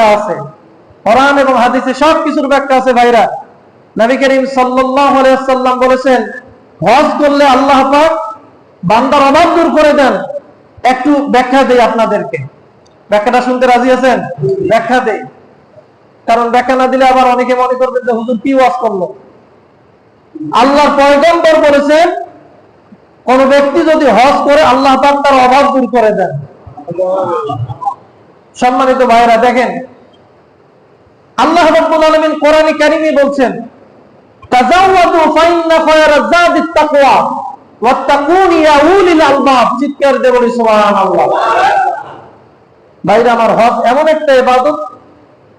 ব্যাখ্যা আছে। কোরআন এবং হাদিসে সব কিছুর ব্যাখ্যা আছে ভাইরা। নবী করিম সাল্লাল্লাহু আলাইহি সাল্লাম বলেছেন, হজ করলে আল্লাহ পাক বান্দার অভাব দূর করে দেন। একটু ব্যাখ্যা দেই আপনাদেরকে। ব্যাখ্যাটা শুনতে রাজি আছেন? ব্যাখ্যা দেই। কারণ ব্যাখ্যা না দিলে আবার অনেকে মনে করবেন যে, হুজুর কি ওয়াজ করল? আল্লাহর পয়গম্বর বলেছেন, কোন ব্যক্তি যদি হজ করে, আল্লাহ পাক তার অভাব দূর করে দেন। সম্মানিত ভাইরা দেখেন। আল্লাহ রাব্বুল আলামিন কোরআনে কারিমে বলছেন ফাইন্না যাদিত তাকওয়া, ওয়াত্তাকুন ইয়া উলিল আলবাব। চিৎকার দিয়ে বলি, সুবহানাল্লাহ। ভাইরা, আমার হজ এমন একটা ইবাদত।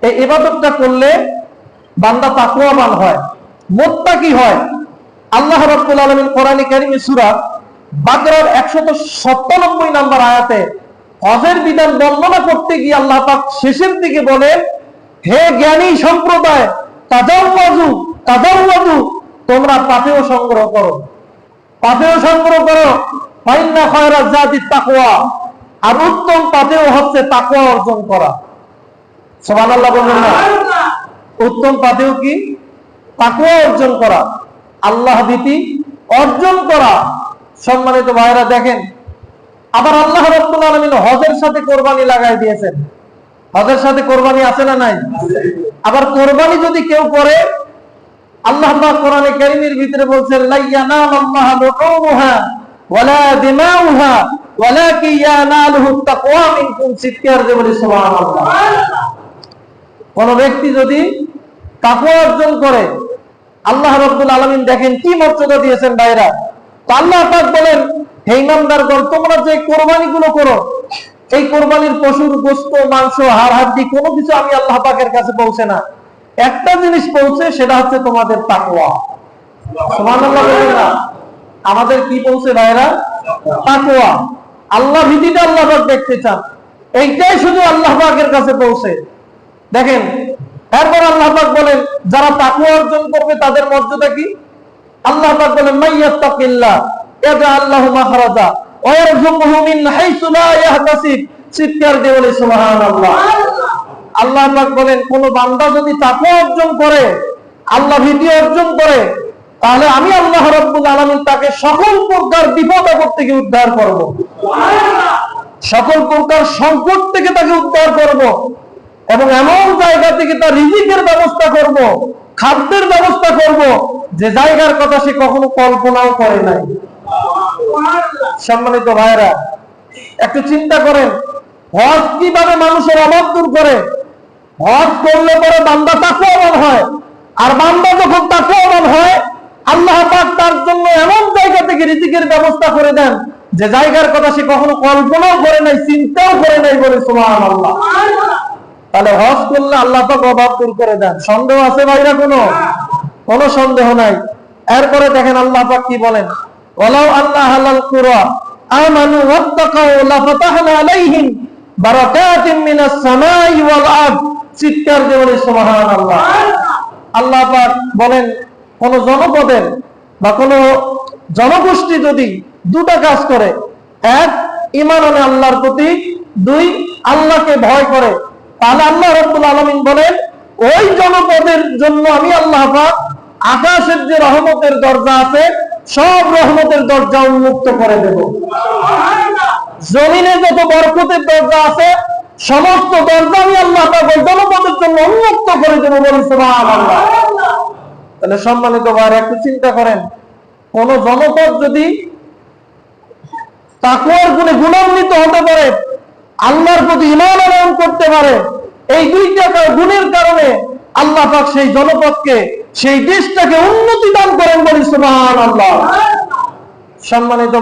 এই ইবাদতটা করলে বান্দা তাকওয়াবান হয়, মুত্তাকি হয়। আল্লাহ রাব্বুল আলামিন কোরআনে কারিমে সূরা বাকরার 197 নম্বর আয়াতে হজের বিধান বর্ণনা করতে গিয়ে আল্লাহ পাক শেষের দিকে বলেন, হে জ্ঞানী সম্প্রদায়, তাজাওয়াজু তাজাওয়াজু, তোমরা পাপেও সংগ্রহ করো। পাপেও সংগ্রহ করো। ফাইন্না জাতিত তাকওয়া। আর উত্তম পাপেও হচ্ছে তাকওয়া অর্জন করা। সুবহানাল্লাহ বলুন না? উত্তম পাপেও কি? তাকওয়া অর্জন করা। আল্লাহ ভীতি অর্জন করা। সম্মানিত ভাইরা দেখেন আবার আল্লাহ রাব্বুল আলামিন হজের সাথে কোরবানি লাগাই দিয়েছেন। হজের সাথে কোরবানি আছে না নাই? আবার কোরবানি যদি কেউ করে, আল্লাহ কোরআনে কারীমের ভিতরে বলছেন কোন ব্যক্তি যদি তাকওয়া অর্জন করে, আল্লাহ রাব্বুল আলামিন দেখেন কি মর্যাদা দিয়েছেন ভাইরা। আল্লাহ পাক বলেন হে ইমানদারগণ, তোমরা যে কোরবানিগুলো করো, এই কোরবানির পশুর গোস্ত, মাংস, হাড়, হাড্ডি, কোনো কিছু আমি আল্লাহ পাকের কাছে পৌঁছে না। একটা জিনিস পৌঁছে, সেটা হচ্ছে তোমাদের তাকওয়া। আমাদের কি পৌঁছে ভাইরা? তাকওয়া। আল্লাহ ভীতিটা আল্লাহ পাক দেখতে চান। এইটাই শুধু আল্লাহ পাকের কাছে পৌঁছে। দেখেন, এরপর আল্লাহ পাক বলেন, যারা তাকওয়া অর্জন করবে, তাদের মর্যাদা কি? আল্লাহ পাক বলেন, মাইয়াত্তাকিল্লাহ। ইয়াজআল লাহু মাখরাজা ওয়া হাইসু লা ইয়াহতাসিব। চিৎকার দিয়ে বলে আল্লাহ বলেন, কোন বান্দা যদি অর্জন করে, আল্লাহ ভীতি অর্জন করে, তাহলে আমি আল্লাহ তাকে সকল প্রকার বিপদ আপদ থেকে উদ্ধার করব। সকল প্রকার সংকট থেকে তাকে উদ্ধার করব এবং এমন জায়গা থেকে তার রিজিকের ব্যবস্থা করব, খাদ্যের ব্যবস্থা করব, যে জায়গার কথা সে কখনো কল্পনাও করে নাই। সম্মানিত ভাইরা একটু চিন্তা করেন, হজ কীভাবে মানুষের অভাব দূর করে? হজ করলে পরে বান্দা তাকে অভাব হয়। আর বান্দা যখন তাকে অভাব হয়, আল্লাহ পাক তার জন্য এমন জায়গা থেকে রিজিকের ব্যবস্থা করে দেন, যে জায়গার কথা সে কখনো কল্পনাও করে নাই, চিন্তাও করে নাই বলে সুবহান আল্লাহ তাহলে হজ করলে আল্লাহ পাক অভাব দূর করে দেন। সন্দেহ আছে ভাইরা কোনো? কোনো সন্দেহ নাই। এরপরে দেখেন আল্লাহ পাক কি বলেন? ওয়ালাউ আল্লাহ হালাল কুরা আমানু ওয়াত্তাকাউ লাফাতাহনা আলাইহিম বারাকাতিন মিনাস সামাই ওয়াল আরদ। চিৎকার দিয়ে বলি, সুবহানাল্লাহ। আল্লাহ পাক বলেন, কোন জনপদের বা কোন জনগোষ্ঠী যদি দুটা কাজ করে, এক ইমান আনে আল্লাহর প্রতি, দুই, আল্লাহকে ভয় করে, তাহলে আল্লাহ রব্বুল আলমিন বলেন, ওই জনপদের জন্য আমি আল্লাহ আকাশের যে রহমতের দরজা আছে সব রহমতের দরজা উন্মুক্ত করে দেব। জমিনে যত বরকতের দরজা আছে, সমস্ত দরজা আমি আল্লাহ জনপদের জন্য উন্মুক্ত করে দেবো বলি তাহলে সম্মানিত ভাইরা একটু চিন্তা করেন, কোন জনপদ যদি তাকুয়ার গুণে গুণান্বিত হতে পারে, আল্লাহর প্রতি ইমান আনয়ন করতে পারে, এই দুইটা গুণের কারণে আল্লাহ পাক সেই জনপদকে সেই দেশটাকে উন্নতি দান করেন বলি সুবহানাল্লাহ। সম্মানিত